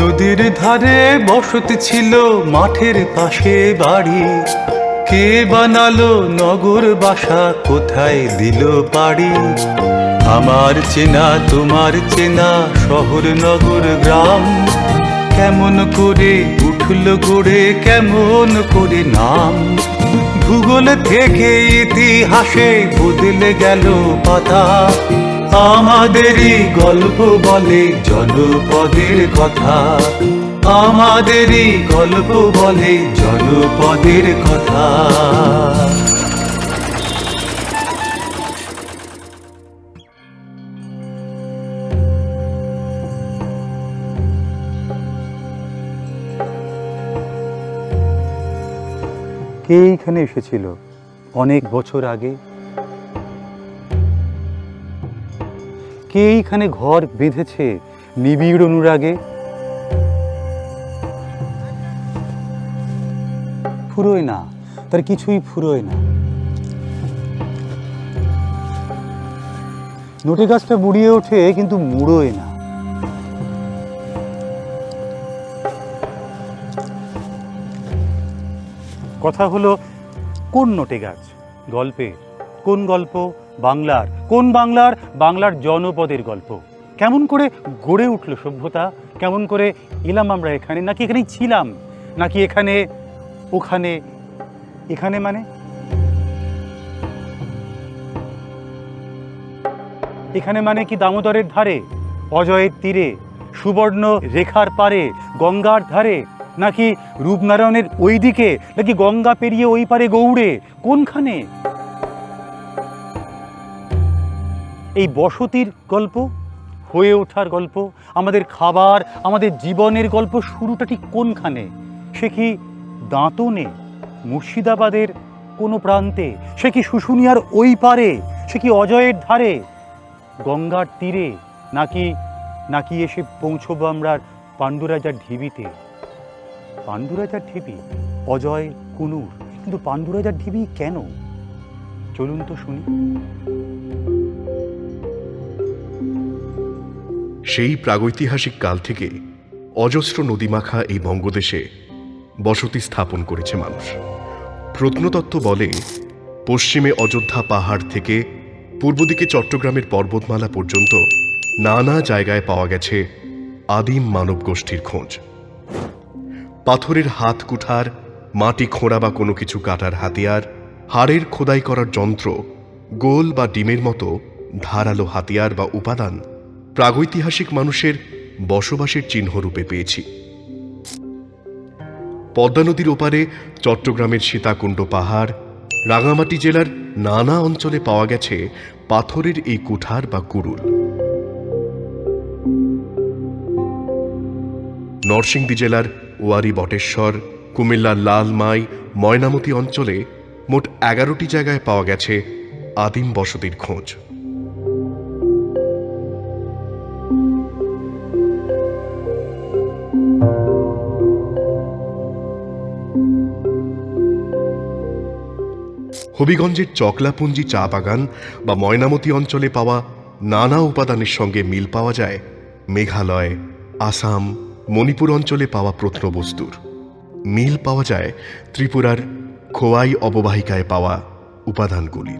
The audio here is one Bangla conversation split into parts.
নদীর ধারে বসতি ছিল মাঠের পাশে বাড়ি। কে বানালো নগর বাসা, কোথায় দিল পাড়ি আমার চেনা, তোমার চেনা শহর, নগর, গ্রাম। কেমন করে উঠল গড়ে, কেমন করে নাম। ভূগোল থেকে ইতিহাসে বদলে গেল পাতা। আমাদেরই গল্প বলে জনপদের কথা। আমাদেরই গল্প বলে জনপদের কথা। কে এইখানে এসেছিল? অনেক বছর আগে কে এইখানে ঘর বেঁধেছে নিবিড় অনুরাগে? ফুরোয় না, তার কিছুই ফুরোয় না। নোটে গাছটা বুড়িয়ে ওঠে, কিন্তু মুড়োয় না। কথা হলো, কোন নোটে গাছ? গল্পে কোন গল্প? বাংলার, কোন বাংলার? বাংলার জনপদের গল্প। কেমন করে গড়ে উঠল সভ্যতা? কেমন করে এলাম আমরা এখানে? নাকি এখানেই ছিলাম? নাকি এখানে, ওখানে? এখানে মানে? এখানে মানে কি দামোদরের ধারে, অজয়ের তীরে, সুবর্ণ রেখার পারে, গঙ্গার ধারে? নাকি রূপনারায়ণের ওই দিকে নাকি গঙ্গা পেরিয়ে ওই পারে গৌড়ে? কোনখানে? এই বসতির গল্প, হয়ে ওঠার গল্প, আমাদের খাবার, আমাদের জীবনের গল্প শুরুটা ঠিক কোনখানে? সে কি দাঁতনে, মুর্শিদাবাদের কোনো প্রান্তে? সে কি শুশুনিয়ার ওই পারে? সে কি অজয়ের ধারে? গঙ্গার তীরে? নাকি নাকি এসে পৌঁছবো আমরা পাণ্ডুরাজার ঢিবিতে? পাণ্ডুরাজার ঢিবি অজয়, কুনুর, কিন্তু পাণ্ডুরাজার ঢিবি কেন? চলুন তো শুনি। সেই প্রাগৈতিহাসিক কাল থেকে অজস্র নদীমাখা এই বঙ্গদেশে বসতি স্থাপন করেছে মানুষ। প্রত্নতত্ত্ব বলে, পশ্চিমে অযোধ্যা পাহাড় থেকে পূর্ব দিকে চট্টগ্রামের পর্বতমালা পর্যন্ত নানা জায়গায় পাওয়া গেছে আদিম মানব গোষ্ঠীর খোঁজ। পাথরের হাত কুঠার, মাটি খোঁড়া বা কোনো কিছু কাটার হাতিয়ার, হাড়ের খোদাই করার যন্ত্র, গোল বা ডিমের মতো ধারালো হাতিয়ার বা উপাদান প্রাগৈতিহাসিক মানুষের বসবাসের চিহ্নরূপে পেয়েছি। পদ্মা নদীর ওপারে চট্টগ্রামের সীতাকুণ্ড পাহাড়, রাঙামাটি জেলার নানা অঞ্চলে পাওয়া গেছে পাথরের এই কুঠার বা কুরুল। নরসিংদী জেলার ওয়ারি বটেশ্বর, কুমিল্লার লালমাই ময়নামতি অঞ্চলে মোট এগারোটি জায়গায় পাওয়া গেছে আদিম বসতির খোঁজ। হবিগঞ্জের চকলাপুঞ্জি চা বাগান বা ময়নামতি অঞ্চলে পাওয়া নানা উপাদানের সঙ্গে মিল পাওয়া যায় মেঘালয়, আসাম, মণিপুর অঞ্চলে পাওয়া প্রত্নবস্তুর। মিল পাওয়া যায় ত্রিপুরার খোয়াই অববাহিকায় পাওয়া উপাদানগুলি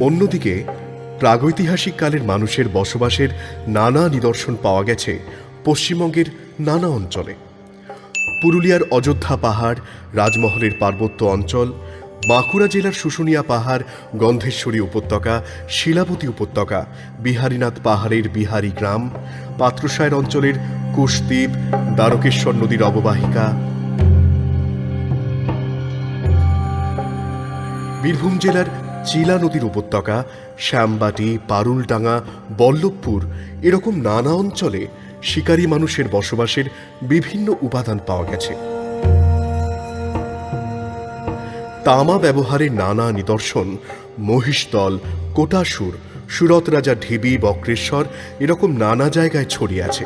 অন্যদিকে, প্রাগৈতিহাসিক কালের মানুষের বসবাসের নানা নিদর্শন পাওয়া গেছে পশ্চিমবঙ্গের নানা অঞ্চলে। পুরুলিয়ার অযোধ্যা পাহাড়, রাজমহলের পার্বত্য অঞ্চল, বাঁকুড়া জেলার শুশুনিয়া পাহাড়, গন্ধেশ্বরী উপত্যকা, শিলাবতী উপত্যকা, বিহারীনাথ পাহাড়ের বিহারী গ্রাম, পাত্রসায়ের অঞ্চলের কুশদ্বীপ, দ্বারকেশ্বর নদীর অববাহিকা। বীরভূম জেলার চিলা নদীর উপত্যকা, শ্যামবাটি, পারুলডাঙ্গা, বল্লভপুর, এরকম নানা অঞ্চলে শিকারী মানুষের বসবাসের বিভিন্ন উপাদান পাওয়া গেছে। তামা ব্যবহারের নানা নিদর্শন, মহিষদল, কোটাসুর, সুরত রাজা ঢিবি, বক্রেশ্বর এরকম নানা জায়গায় ছড়িয়ে আছে।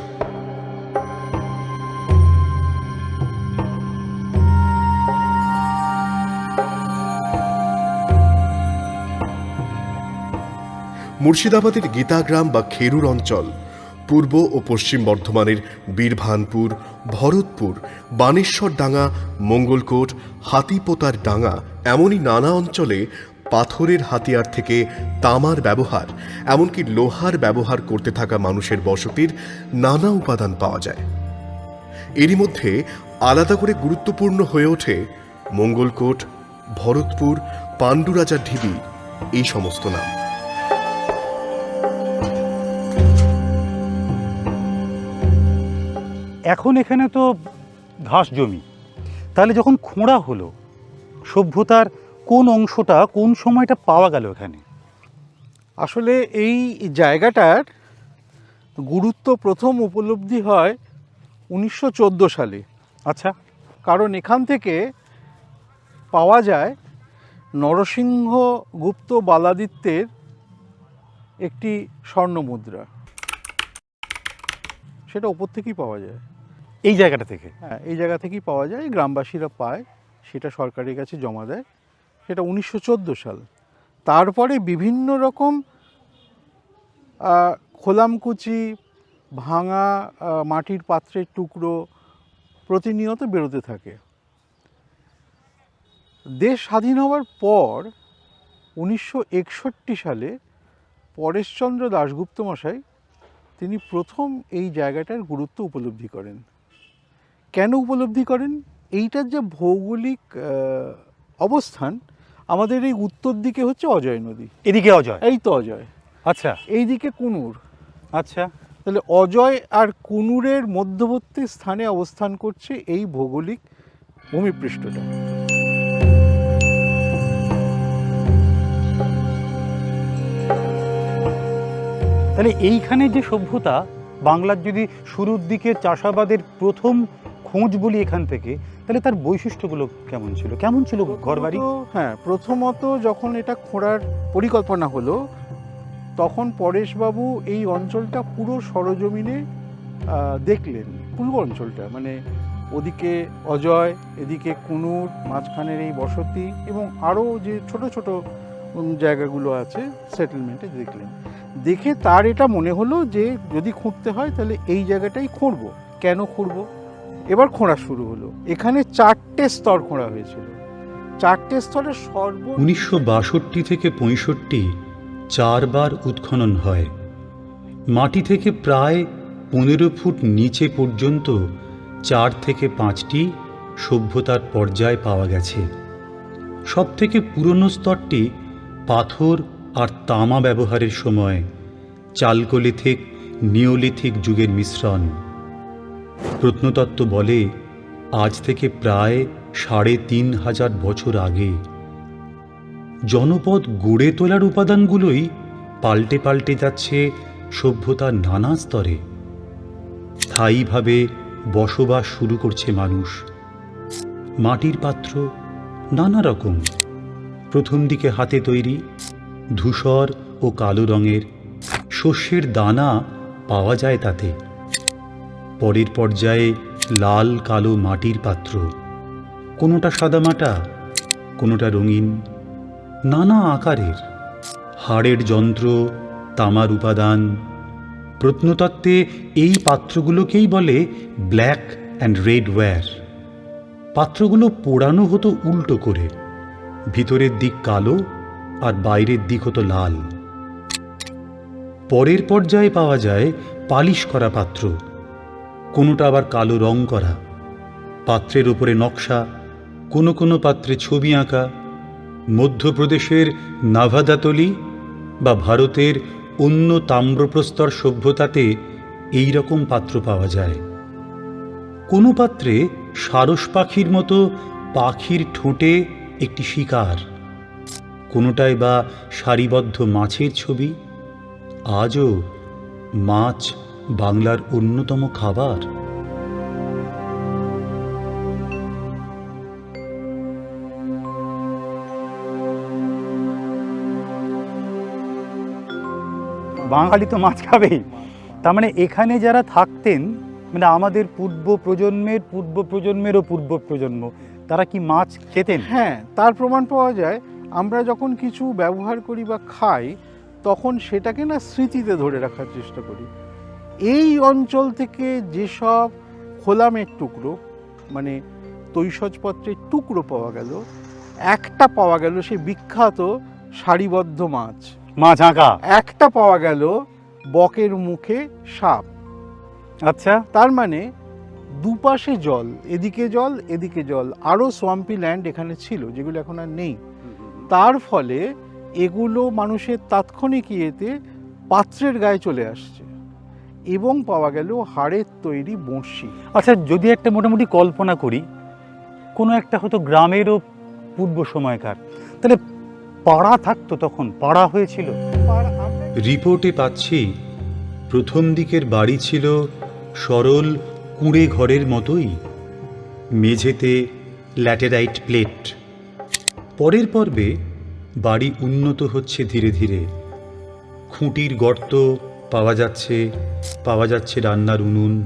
মুর্শিদাবাদের গীতাগ্রাম বা খেরুর অঞ্চল পূর্ব ও পশ্চিম বর্ধমানের বীরভানপুর, ভরতপুর বানেশ্বর ডাঙ্গা মঙ্গলকোট, হাতিপোতার ডাঙ্গা এমনই নানা অঞ্চলে পাথরের হাতিয়ার থেকে তামার ব্যবহার, এমনকি লোহার ব্যবহার করতে থাকা মানুষের বসতির নানা উপাদান পাওয়া যায়। এরই মধ্যে আলাদা করে গুরুত্বপূর্ণ হয়ে ওঠে মঙ্গলকোট, ভরতপুর, পাণ্ডুরাজার ঢিবি, এই সমস্ত নাম। এখন এখানে তো ঘাস জমি। তাহলে যখন খোঁড়া হলো সভ্যতার কোন অংশটা কোন সময়টা পাওয়া গেল এখানে? আসলে এই জায়গাটার গুরুত্ব প্রথম উপলব্ধি হয় উনিশশো চোদ্দ সালে। আচ্ছা। কারণ এখান থেকে পাওয়া যায় নরসিংহ গুপ্ত বালাদিত্যের একটি স্বর্ণ মুদ্রা সেটা ওপর থেকেই পাওয়া যায়। এই জায়গাটা থেকে? হ্যাঁ এই জায়গা থেকেই পাওয়া যায়, গ্রামবাসীরা পায়, সেটা সরকারের কাছে জমা দেয়। সেটা উনিশশো চোদ্দ সাল। তারপরে বিভিন্ন রকম খোলামকুচি, ভাঙা মাটির পাত্রের টুকরো প্রতিনিয়ত বেরোতে থাকে। দেশ স্বাধীন হওয়ার পর উনিশশো একষট্টি সালে পরেশচন্দ্র দাশগুপ্ত মশাই তিনি প্রথম এই জায়গাটার গুরুত্ব উপলব্ধি করেন। কেন উপলব্ধি করেন? এইটার যে ভৌগোলিক অবস্থান আমাদের এই উত্তর দিকে হচ্ছে অজয় নদী। এদিকে অজয়? এই তো অজয়। আচ্ছা। এই দিকে কুনুর। আচ্ছা। তাহলে অজয় আর কুনুরের মধ্যবর্তী স্থানে অবস্থান করছে এই ভৌগোলিক ভূমিপৃষ্ঠটা। তাহলে এইখানে যে সভ্যতা বাংলার যদি শুরুর দিকে চাষাবাদের প্রথম খোঁজ বলি এখান থেকে, তাহলে তার বৈশিষ্ট্যগুলো কেমন ছিল? কেমন ছিল ঘরবাড়ি? হ্যাঁ প্রথমত যখন এটা খোঁড়ার পরিকল্পনা হলো, তখন পরেশবাবু এই অঞ্চলটা পুরো সরজমিনে দেখলেন, পূর্ব অঞ্চলটা মানে ওদিকে অজয়, এদিকে কুনুর, মাঝখানের এই বসতি এবং আরও যে ছোট ছোট জায়গাগুলো আছে সেটেলমেন্টে দেখলেন। দেখে তার এটা মনে হলো যে যদি খুঁড়তে হয়, তাহলে এই জায়গাটাই খুঁড়বো। কেন খুঁড়বো? এবার খোঁড়া শুরু হলো। এখানে চারটে স্তর খোঁড়া হয়েছিল। চারটে স্তরে সর্ব উনিশশো বাষট্টি থেকে পঁয়ষট্টি চারবার উৎখনন হয়। মাটি থেকে প্রায় পনেরো ফুট নিচে পর্যন্ত চার থেকে পাঁচটি সভ্যতার পর্যায় পাওয়া গেছে। সবথেকে পুরনো স্তরটি পাথর আর তামা ব্যবহারের সময় চালকোলিথিক, নিওলিথিক যুগের মিশ্রণ। প্রত্নতত্ত্ব বলে, আজ থেকে প্রায় সাড়ে তিন হাজার বছর আগে। জনপদ গড়ে তোলার উপাদানগুলোই পাল্টে পাল্টে যাচ্ছে সভ্যতার নানা স্তরে। স্থায়ীভাবে বসবাস শুরু করছে মানুষ। মাটির পাত্র নানা রকম। প্রথম দিকে হাতে তৈরি, ধূসর ও কালো রঙের শস্যের দানা পাওয়া যায় তাতে। পরের পর্যায়ে লাল কালো মাটির পাত্র। কোনোটা সাদামাটা কোনোটা রঙিন, নানা আকারের। হাড়ের যন্ত্র, তামার উপাদান। প্রত্নতত্ত্বে এই পাত্রগুলোকেই বলে ব্ল্যাক অ্যান্ড রেড ওয়্যার। পাত্রগুলো পোড়ানো হতো উল্টো করে। ভিতরের দিক কালো আর বাইরের দিক হতো লাল। পরের পর্যায়ে পাওয়া যায় পালিশ করা পাত্র। কোনোটা আবার কালো রং করা। পাত্রের উপরে নকশা, কোনো কোনো পাত্রে ছবি আঁকা, মধ্যপ্রদেশের নাভাদাতলি বা ভারতের অন্য তাম্রপ্রস্তর সভ্যতাতে এই রকম পাত্র পাওয়া যায়। কোনো পাত্রে সারস পাখির মতো পাখির ঠোঁটে একটি শিকার কোনোটায় বা সারিবদ্ধ মাছের ছবি। আজও মাছ বাংলার অন্যতম খাবার? বাঙালি তো মাছ খাবেই। তার মানে এখানে যারা থাকতেন মানে আমাদের পূর্ব প্রজন্মের পূর্ব প্রজন্মেরও পূর্ব প্রজন্ম তারা কি মাছ খেতেন? হ্যাঁ তার প্রমাণ পাওয়া যায় আমরা যখন কিছু ব্যবহার করি বা খাই তখন সেটাকে না স্মৃতিতে ধরে রাখার চেষ্টা করি। এই অঞ্চল থেকে যেসব খোলামের টুকরো মানে তৈশজপত্রের টুকরো পাওয়া গেল একটা পাওয়া গেল সেই বিখ্যাত সারিবদ্ধ মাছ। মাছ আঁকা। একটা পাওয়া গেল বকের মুখে সাপ। আচ্ছা। তার মানে দুপাশে জল এদিকে জল এদিকে জল আরও সোয়াম্পি ল্যান্ড এখানে ছিল যেগুলো এখন আর নেই। তার ফলে এগুলো মানুষের তাৎক্ষণিক ইয়েতে পাত্রের গায়ে চলে আসছে। এবং পাওয়া গেল হাড়ের তৈরি বঁড়শি। আচ্ছা যদি একটা মোটামুটি কল্পনা করি কোনো একটা হয়তো গ্রামেরও পূর্ব সময়কার তাহলে পাড়া থাকতো তখন? পাড়া হয়েছিল? রিপোর্টে পাচ্ছি প্রথম দিকের বাড়ি ছিল সরল কুঁড়ে ঘরের মতোই মেঝেতে ল্যাটেরাইট প্লেট। পরের পর্বে বাড়ি উন্নত হচ্ছে ধীরে ধীরে। খুঁটির গর্ত পাওয়া যাচ্ছে পাওয়া যাচ্ছে রান্নার উনুন।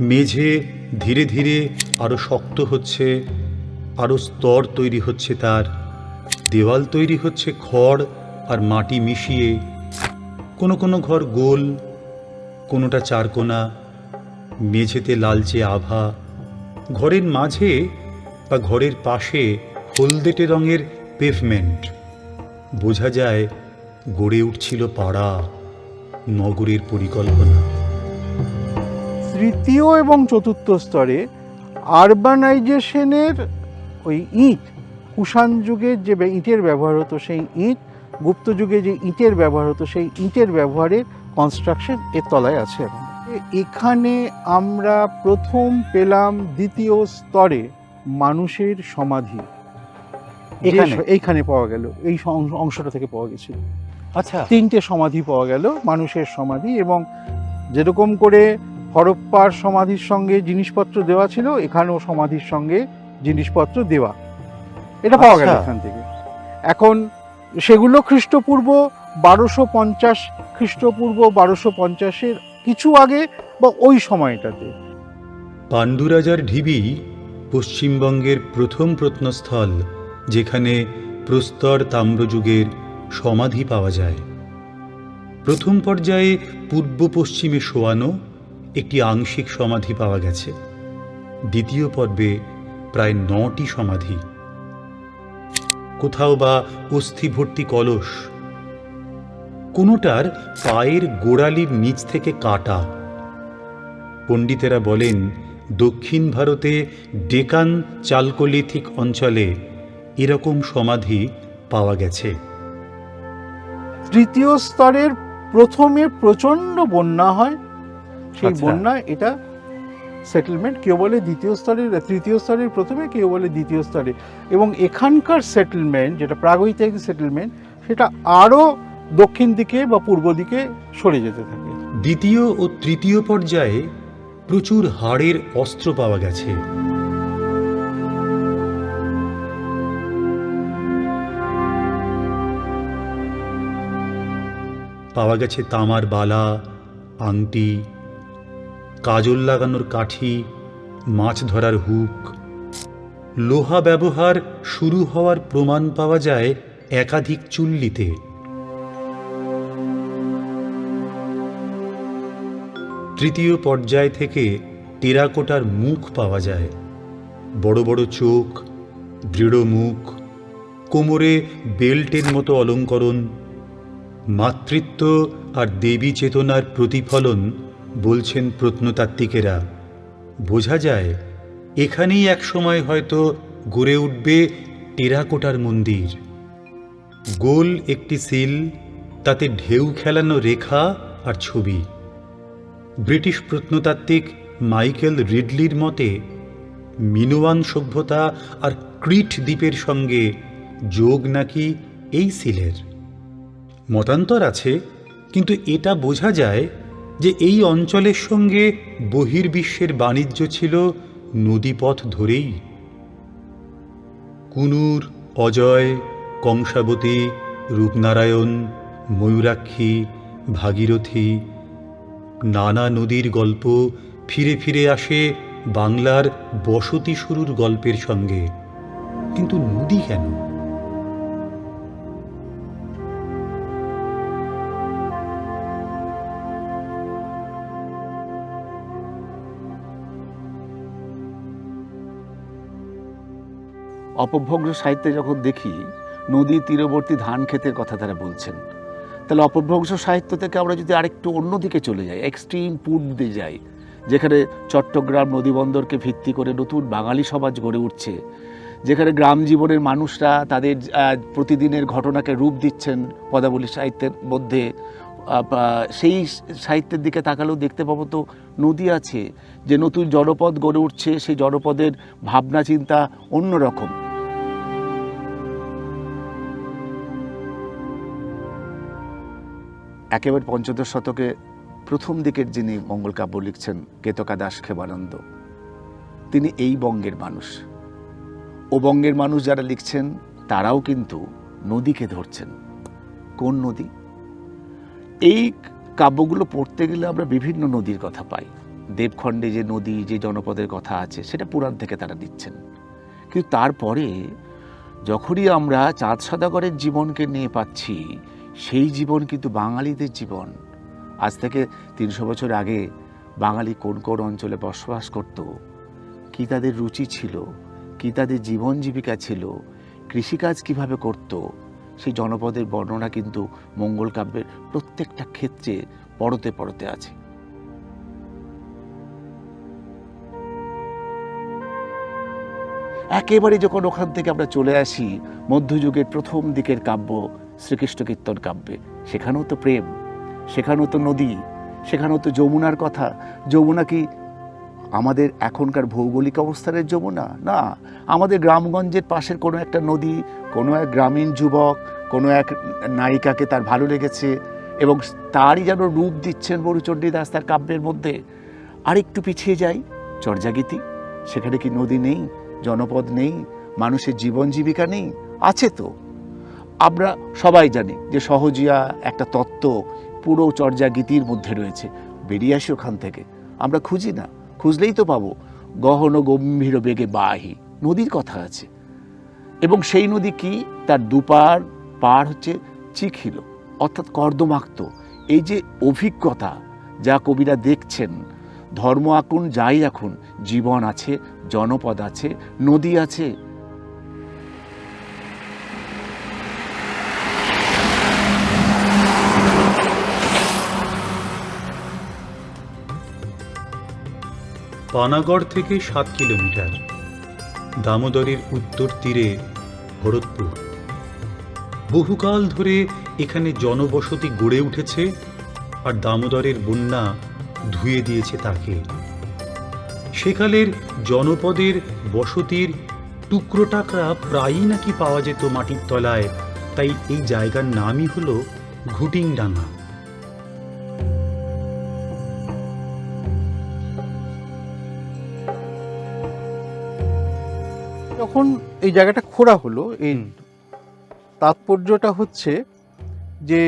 মেঝে ধীরে ধীরে আরও শক্ত হচ্ছে আরও স্তর তৈরি হচ্ছে তার। দেওয়াল তৈরি হচ্ছে খড় আর মাটি মিশিয়ে। কোনো কোনো ঘর গোল, কোনোটা চারকোনা, মেঝেতে লালচে আভা। ঘরের মাঝে বা ঘরের পাশে হলদেটে রঙের পেভমেন্ট বোঝা যায় গড়ে উঠছিল পাড়া। নগরের পরিকল্পনা। তৃতীয় এবং চতুর্থ স্তরে আরবানাইজেশনের ওই ইট কুষাণ যুগের যে ইটের ব্যবহার হতো সেই ইট গুপ্ত যুগে যে ইটের ব্যবহার হতো সেই ইটের ব্যবহারের কনস্ট্রাকশন এর তলায় আছে এখন। এখানে আমরা প্রথম পেলাম দ্বিতীয় স্তরে মানুষের সমাধি। এখানে? এইখানে পাওয়া গেল এই অংশটা থেকে পাওয়া গেছিল। আচ্ছা। তিনটে সমাধি পাওয়া গেল মানুষের সমাধি এবং যেরকম করে হরপ্পার সমাধির সঙ্গে জিনিসপত্র দেওয়া ছিল এখানেও সমাধির সঙ্গে জিনিসপত্র দেওয়া। এটা পাওয়া গেল আচ্ছা। এখান থেকে। এখন সেগুলো খ্রিস্টপূর্ব বারোশো পঞ্চাশ খ্রিস্টপূর্ব বারোশো পঞ্চাশের কিছু আগে বা ওই সময়টাতে। পাণ্ডুরাজার ঢিবি পশ্চিমবঙ্গের প্রথম প্রত্নস্থল যেখানে প্রস্তর তাম্রযুগের সমাধি পাওয়া যায়। প্রথম পর্যায়ে পূর্ব পশ্চিমে শোয়ানো একটি আংশিক সমাধি পাওয়া গেছে। দ্বিতীয় পর্বে প্রায় নটি সমাধি। কোথাও বা অস্থি ভর্তি কলস। কোনোটার পায়ের গোড়ালির নিচ থেকে কাটা। পণ্ডিতেরা বলেন, দক্ষিণ ভারতে ডেকান চালকোলিথিক অঞ্চলে এরকম সমাধি পাওয়া গেছে। তৃতীয় স্তরের প্রথমে প্রচণ্ড বন্যা হয় সেই আচ্ছা। বন্যায় এটা সেটেলমেন্ট কেউ বলে দ্বিতীয় স্তরের তৃতীয় স্তরের প্রথমে কেউ বলে দ্বিতীয় স্তরে। এবং এখানকার সেটেলমেন্ট যেটা প্রাগৈতিহাসিক সেটেলমেন্ট সেটা আরও দক্ষিণ দিকে বা পূর্ব দিকে সরে যেতে থাকে। দ্বিতীয় ও তৃতীয় পর্যায়ে প্রচুর হাড়ের অস্ত্র পাওয়া গেছে। পাওয়া গেছে তামার বালা, আংটি, কাজল লাগানোর কাঠি, মাছ ধরার হুক। লোহা ব্যবহার শুরু হওয়ার প্রমাণ পাওয়া যায় একাধিক চুল্লিতে। তৃতীয় পর্যায় থেকে টেরাকোটার মুখ পাওয়া যায়। বড় বড় চোখ, দৃঢ় মুখ, কোমরে বেল্টের মতো অলঙ্করণ। মাতৃত্ব আর দেবী চেতনার প্রতিফলন বলছেন প্রত্নতাত্ত্বিকেরা। বোঝা যায়, এখানেই একসময় হয়তো গড়ে উঠবে টেরাকোটার মন্দির। গোল একটি সিল, তাতে ঢেউ খেলানো রেখা আর ছবি। ব্রিটিশ প্রত্নতাত্ত্বিক মাইকেল রিডলির মতে মিনোয়ান সভ্যতা আর ক্রিট দ্বীপের সঙ্গে যোগ নাকি এই সিলের? মতান্তর আছে, কিন্তু এটা বোঝা যায় যে এই অঞ্চলের সঙ্গে বহির্বিশ্বের বাণিজ্য ছিল নদীপথ ধরেই। কুনুর, অজয়, কংসাবতী, রূপনারায়ণ, ময়ূরাক্ষী, ভাগীরথী, নানা নদীর গল্প ফিরে ফিরে আসে বাংলার বসতি শুরুর গল্পের সঙ্গে। কিন্তু নদী কেন? অপভ্রংশ সাহিত্যে যখন দেখি নদী তীরবর্তী ধান ক্ষেতের কথা তারা বলছেন, তাহলে অপভ্রংশ সাহিত্য থেকে আমরা যদি আরেকটু অন্যদিকে চলে যাই এক্সট্রিম পূর্বে যাই, যেখানে চট্টগ্রাম নদীবন্দরকে ভিত্তি করে নতুন বাঙালি সমাজ গড়ে উঠছে, যেখানে গ্রাম জীবনের মানুষরা তাদের প্রতিদিনের ঘটনাকে রূপ দিচ্ছেন পদাবলী সাহিত্যের মধ্যে সেই সাহিত্যের দিকে তাকালেও দেখতে পাবো তো নদী আছে, যে নতুন জনপদ গড়ে উঠছে, সেই জনপদের ভাবনা চিন্তা অন্যরকম। একেবারে পঞ্চদশ শতকে প্রথম দিকের যিনি মঙ্গল কাব্য লিখছেন, কেতকা দাস খেবানন্দ, তিনি এই বঙ্গের মানুষ। ও বঙ্গের মানুষ যারা লিখছেন, তারাও কিন্তু নদীকে ধরছেন। কোন নদী? এই কাব্যগুলো পড়তে গেলে আমরা বিভিন্ন নদীর কথা পাই। দেবখণ্ডে যে নদী, যে জনপদের কথা আছে, সেটা পুরাণ থেকে তারা দিচ্ছেন। কিন্তু তারপরে যখনই আমরা চাঁদ সদাগরের জীবনকে নিয়ে পাচ্ছি সেই জীবন কিন্তু বাঙালিদের জীবন। আজ থেকে তিনশো বছর আগে বাঙালি কোন কোন অঞ্চলে বসবাস করত, কি তাদের রুচি ছিল, কি তাদের জীবন জীবিকা ছিল, কৃষিকাজ কীভাবে করত, সেই জনপদের বর্ণনা কিন্তু মঙ্গল কাব্যের প্রত্যেকটা ক্ষেত্রে পরতে পরতে আছে। একেবারে যখন ওখান থেকে আমরা চলে আসি, মধ্যযুগের প্রথম দিকের কাব্য শ্রীকৃষ্ণ কীর্তন কাব্যে। সেখানেও তো প্রেম, সেখানেও তো নদী, সেখানেও তো যমুনার কথা। যমুনা কি আমাদের এখনকার ভৌগোলিক অবস্থানের যমুনা? না, আমাদের গ্রামগঞ্জের পাশের কোনো একটা নদী, কোনো এক গ্রামীণ যুবক, কোনো এক নায়িকাকে তার ভালো লেগেছে এবং তারই যেন রূপ দিচ্ছেন বরুচণ্ডী দাস তার কাব্যের মধ্যে। আর একটু পিছিয়ে যাই, চর্যাগীতি। সেখানে কি নদী নেই, জনপদ নেই, মানুষের জীবন জীবিকা নেই? আছে তো। আমরা সবাই জানি যে সহজিয়া একটা তত্ত্ব পুরো চর্যা গীতির মধ্যে রয়েছে। বেরিয়ে আসি ওখান থেকে। আমরা খুঁজি না। খুঁজলেই তো পাবো। গহন গম্ভীর বেগে বাহি। নদীর কথা আছে। এবং সেই নদী কি? তার দুপার পার হচ্ছে চিখিল, অর্থাৎ কর্দমাক্ত। এই যে অভিজ্ঞতা যা কবিরা দেখছেন, ধর্ম আঁকুন যাই এখন জীবন আছে, জনপদ আছে, নদী আছে পানাগড় থেকে সাত কিলোমিটার, দামোদরের উত্তর তীরে ভরতপুর। বহুকাল ধরে এখানে জনবসতি গড়ে উঠেছে আর দামোদরের বন্যা ধুয়ে দিয়েছে তাকে। সেকালের জনপদের বসতির টুকরো টাকরা প্রায়ই নাকি পাওয়া যেত মাটির তলায়, তাই এই জায়গার নামই হলো ঘুটিংডাঙ্গা। যখন এই জায়গাটা খোঁড়া হলো এই তাৎপর্যটা হচ্ছে যে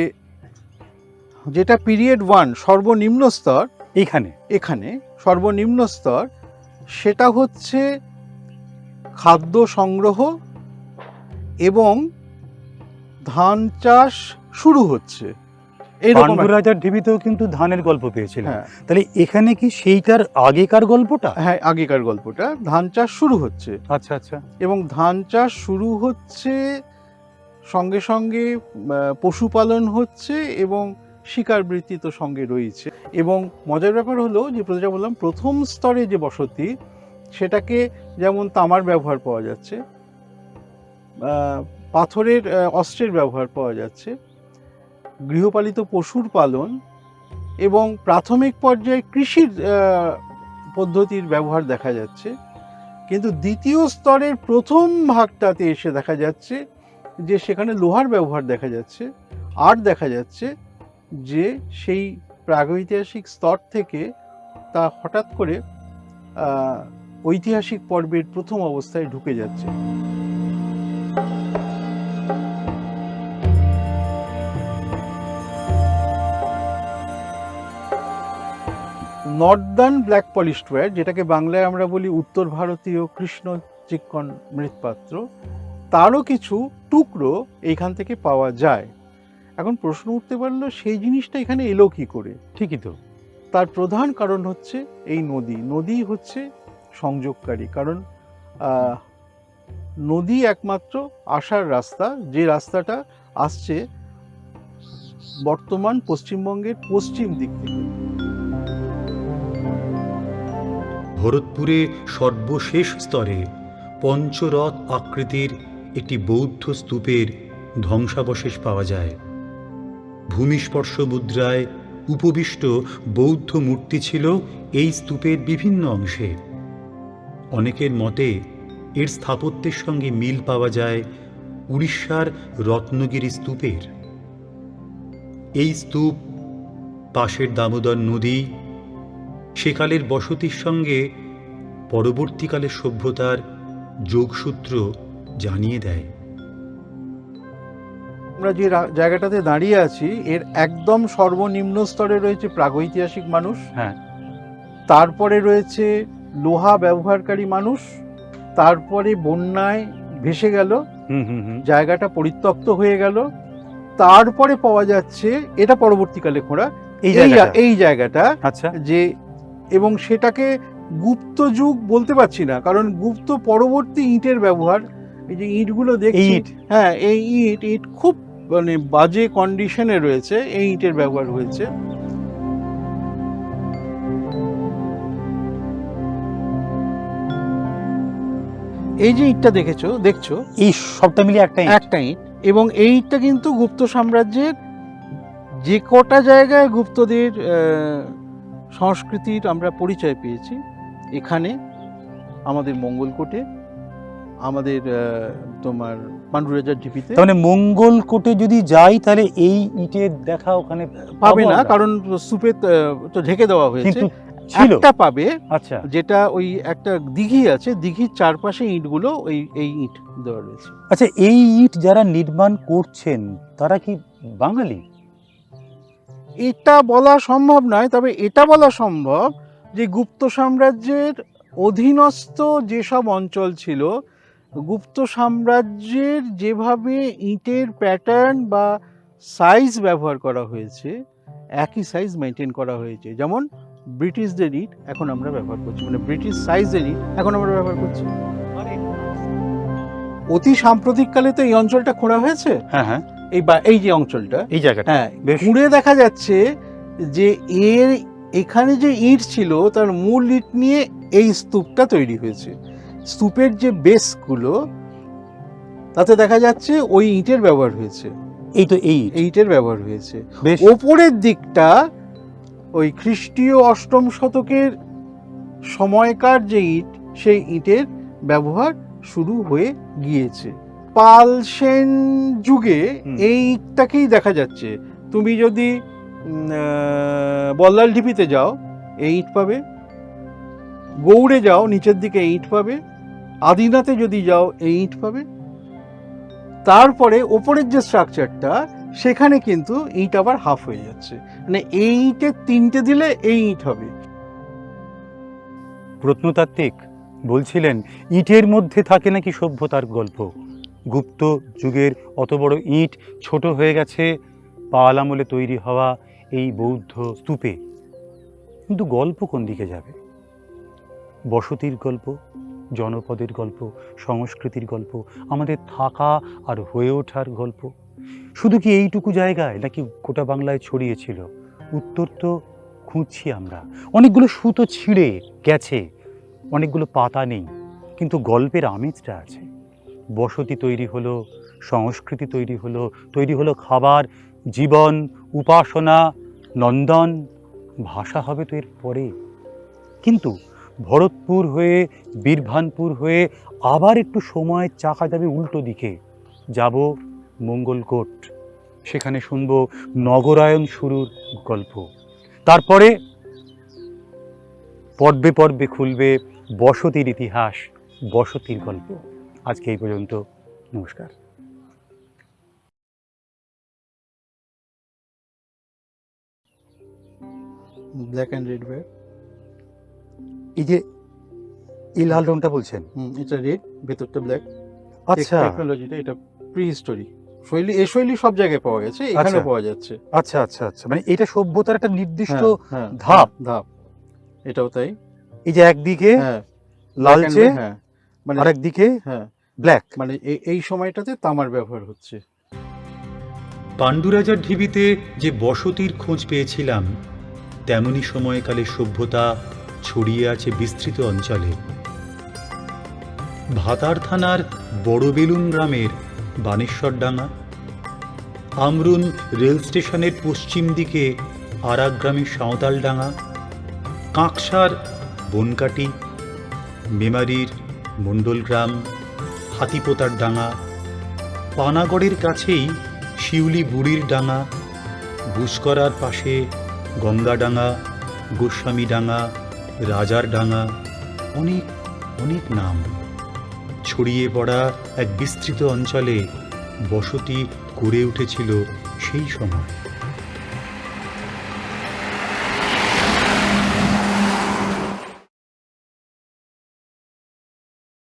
যেটা পিরিয়ড ওয়ান সর্বনিম্ন স্তর এইখানে। এখানে সর্বনিম্ন স্তর সেটা হচ্ছে খাদ্য সংগ্রহ এবং ধান চাষ শুরু হচ্ছে। রাজার ঢিবিতেও কিন্তু ধানের গল্প পেয়েছিলাম। হ্যাঁ। তাহলে এখানে কি সেইটার আগেকার গল্পটা? হ্যাঁ আগেকার গল্পটা। ধান চাষ শুরু হচ্ছে। আচ্ছা আচ্ছা। এবং ধান চাষ শুরু হচ্ছে সঙ্গে সঙ্গে পশুপালন হচ্ছে এবং শিকার বৃত্তি তো সঙ্গে রয়েছে। এবং মজার ব্যাপার হলো যে যেটা বললাম প্রথম স্তরে যে বসতি সেটাকে যেমন তামার ব্যবহার পাওয়া যাচ্ছে পাথরের অস্ত্রের ব্যবহার পাওয়া যাচ্ছে গৃহপালিত পশুর পালন এবং প্রাথমিক পর্যায়ে কৃষির পদ্ধতির ব্যবহার দেখা যাচ্ছে। কিন্তু দ্বিতীয় স্তরের প্রথম ভাগটাতে এসে দেখা যাচ্ছে যে সেখানে লোহার ব্যবহার দেখা যাচ্ছে। আর দেখা যাচ্ছে যে সেই প্রাগৈতিহাসিক স্তর থেকে তা হঠাৎ করে ঐতিহাসিক পর্বের প্রথম অবস্থায় ঢুকে যাচ্ছে। নর্দার্ন ব্ল্যাক পলিস্টওয়্যার যেটাকে বাংলায় আমরা বলি উত্তর ভারতীয় কৃষ্ণ চিকন মৃৎপাত্র তারও কিছু টুকরো এইখান থেকে পাওয়া যায়। এখন প্রশ্ন উঠতে পারল সেই জিনিসটা এখানে এলো কি করে? ঠিকই তো। তার প্রধান কারণ হচ্ছে এই নদী। নদী হচ্ছে সংযোগকারী কারণ নদী একমাত্র আসার রাস্তা। যে রাস্তাটা আসছে বর্তমান পশ্চিমবঙ্গের পশ্চিম দিক থেকে। ভরতপুরে সর্বশেষ স্তরে পঞ্চরথ আকৃতির একটি বৌদ্ধ স্তূপের ধ্বংসাবশেষ পাওয়া যায়। ভূমিস্পর্শ মুদ্রায় উপবিষ্ট বৌদ্ধ মূর্তি ছিল এই স্তূপের বিভিন্ন অংশে। অনেকের মতে, এর স্থাপত্যের সঙ্গে মিল পাওয়া যায় উড়িষ্যার রত্নগিরি স্তূপের। এই স্তূপ পাশের দামোদর নদী সেকালের বসতির সঙ্গে পরবর্তীকালে সভ্যতার যোগসূত্র জানিয়ে দেয়। আমরা যে জায়গাটাতে দাঁড়িয়ে আছি এর একদম সর্বনিম্ন স্তরে রয়েছে প্রাগৈতিহাসিক মানুষ। হ্যাঁ। তারপরে রয়েছে লোহা ব্যবহারকারী মানুষ। তারপরে বন্যায় ভেসে গেল। হুম হুম হুম। জায়গাটা পরিত্যক্ত হয়ে গেল। তারপরে পাওয়া যাচ্ছে এটা পরবর্তীকালে খোঁড়া এই জায়গাটা আচ্ছা। যে এবং সেটাকে গুপ্ত যুগ বলতে পারছি না কারণ গুপ্ত পরবর্তী ইটের ব্যবহার এই যে ইটগুলো দেখছি ইট। হ্যাঁ এই ইট ইট খুব মানে বাজে কন্ডিশনে রয়েছে এই ইটের ব্যবহার হয়েছে। এই যে ইটটা দেখেছ দেখছ? এই সবটা মিলিয়ে একটা একটা ইট এবং এই ইটটা কিন্তু গুপ্ত সাম্রাজ্যের যে কটা জায়গায় গুপ্তদের সংস্কৃতির আমরা পরিচয় পেয়েছি। এখানে আমাদের মঙ্গলকোটে আমাদের তোমার পান্ডুরাজার ঢিপিতে মানে মঙ্গলকোটে যদি যাই তাহলে এই ইটের দেখা ওখানে পাবে না কারণ সুপে তো ঢেকে দেওয়া হয়েছে। একটা পাবে আচ্ছা। যেটা ওই একটা দিঘি আছে দিঘির চারপাশে ইটগুলো ওই এই ইট দেওয়া রয়েছে। আচ্ছা এই ইট যারা নির্মাণ করছেন তারা কি বাঙালি? এটা বলা সম্ভব নয় তবে এটা বলা সম্ভব যে গুপ্ত সাম্রাজ্যের অধীনস্থ যেসব অঞ্চল ছিল গুপ্ত সাম্রাজ্যের যেভাবে ইটের প্যাটার্ন বা সাইজ ব্যবহার করা হয়েছে একই সাইজ মেনটেন করা হয়েছে। যেমন ব্রিটিশদের ইট এখন আমরা ব্যবহার করছি মানে ব্রিটিশ সাইজের ইট এখন আমরা ব্যবহার করছি। অতি সাম্প্রতিককালে তো এই অঞ্চলটা খোঁড়া হয়েছে? হ্যাঁ হ্যাঁ। এই বা এই যে অঞ্চলটা এই জায়গাটা। হ্যাঁ ঘুরে দেখা যাচ্ছে যে এর এখানে যে ইট ছিল তার মূল ইট নিয়ে এই স্তূপটা তৈরি হয়েছে। স্তূপের যে বেসগুলো তাতে দেখা যাচ্ছে ওই ইটের ব্যবহার হয়েছে। এই তো এই ইটের ব্যবহার হয়েছে। ওপরের দিকটা ওই খ্রিস্টীয় অষ্টম শতকের সময়কার যে ইট সেই ইটের ব্যবহার শুরু হয়ে গিয়েছে। পাল সেন যুগে হুম। এই ইটটাকেই দেখা যাচ্ছে। তুমি যদি বল্লাল ঢিপিতে যাও এই ইট পাবে। গৌড়ে যাও নিচের দিকে ইট পাবে। আদিনাতে যদি যাও এই ইট পাবে। তারপরে ওপরের যে স্ট্রাকচারটা সেখানে কিন্তু ইট আবার হাফ হয়ে যাচ্ছে। মানে এই ইটের তিনটে দিলে এই ইট হবে। প্রত্নতাত্ত্বিক বলছিলেন ইটের মধ্যে থাকে নাকি সভ্যতার গল্প? গুপ্ত যুগের অত বড় ইট ছোট হয়ে গেছে, পাল আমলে তৈরি হওয়া এই বৌদ্ধ স্তূপে। কিন্তু গল্প কোন দিকে যাবে? বসতির গল্প, জনপদের গল্প, সংস্কৃতির গল্প, আমাদের থাকা আর হয়ে ওঠার গল্প। শুধু কি এইটুকু জায়গায় নাকি গোটা বাংলায় ছড়িয়েছিল উত্তর তো খুঁজছি আমরা। অনেকগুলো সুতো ছিঁড়ে গেছে, অনেকগুলো পাতা নেই, কিন্তু গল্পের আমেজটা আছে। বসতি তৈরি হলো, সংস্কৃতি তৈরি হলো তৈরি হলো খাবার, জীবন, উপাসনা, নন্দন, ভাষা হবে তো এর পরে। কিন্তু ভরতপুর হয়ে, বীরভানপুর হয়ে আবার একটু সময় চাকা যাবে উল্টো দিকে। যাব মঙ্গলকোট। সেখানে শুনব নগরায়ণ শুরুর গল্প। তারপরে পর্বে পর্বে খুলবে বসতির ইতিহাস, বসতির গল্প। আজকে এই পর্যন্ত। নমস্কার। ব্ল্যাক অ্যান্ড রেড ব্যাগ এই যে এই লাল রংটা বলছেন? এটা রেড ভেতরটা ব্ল্যাক আচ্ছা। টেকনোলজিটা এটা প্রি হিস্টোরি শৈলী এ শৈলী সব জায়গায় পাওয়া গেছে এখানে আচ্ছা। পাওয়া যাচ্ছে। আচ্ছা আচ্ছা আচ্ছা। মানে এটা সভ্যতার একটা নির্দিষ্ট হ্যাঁ, হ্যাঁ, ধাপ। ধাপ। এটাও তাই। এই যে একদিকে হ্যাঁ। লালচে হ্যাঁ। মানে আর একদিকে হ্যাঁ। ব্ল্যাক মানে এই সময়টাতে তামার ব্যবহার হচ্ছে। পাণ্ডুরাজার ঢিবিতে যে বসতির খোঁজ পেয়েছিলাম তেমনি সময়কালে সভ্যতা ছড়িয়ে আছে বিস্তৃত অঞ্চলে। ভাতার থানার বড়বেলুন গ্রামের বানেশ্বরডাঙ্গা। আমরুন রেল স্টেশনের পশ্চিম দিকে আরাক গ্রামের সাঁওতালডাঙ্গা। কাঁকসার বনকাটি মেমারির মণ্ডলগ্রাম হাতিপোতার ডাঙা, পানাগড়ের কাছেই শিউলি বুড়ির ডাঙা ঘুষকরার পাশে গঙ্গাডাঙ্গা গোস্বামী ডাঙ্গা রাজার ডাঙা, অনেক অনেক নাম। ছড়িয়ে পড়া এক বিস্তৃত অঞ্চলে বসতি গড়ে উঠেছিল সেই সময়।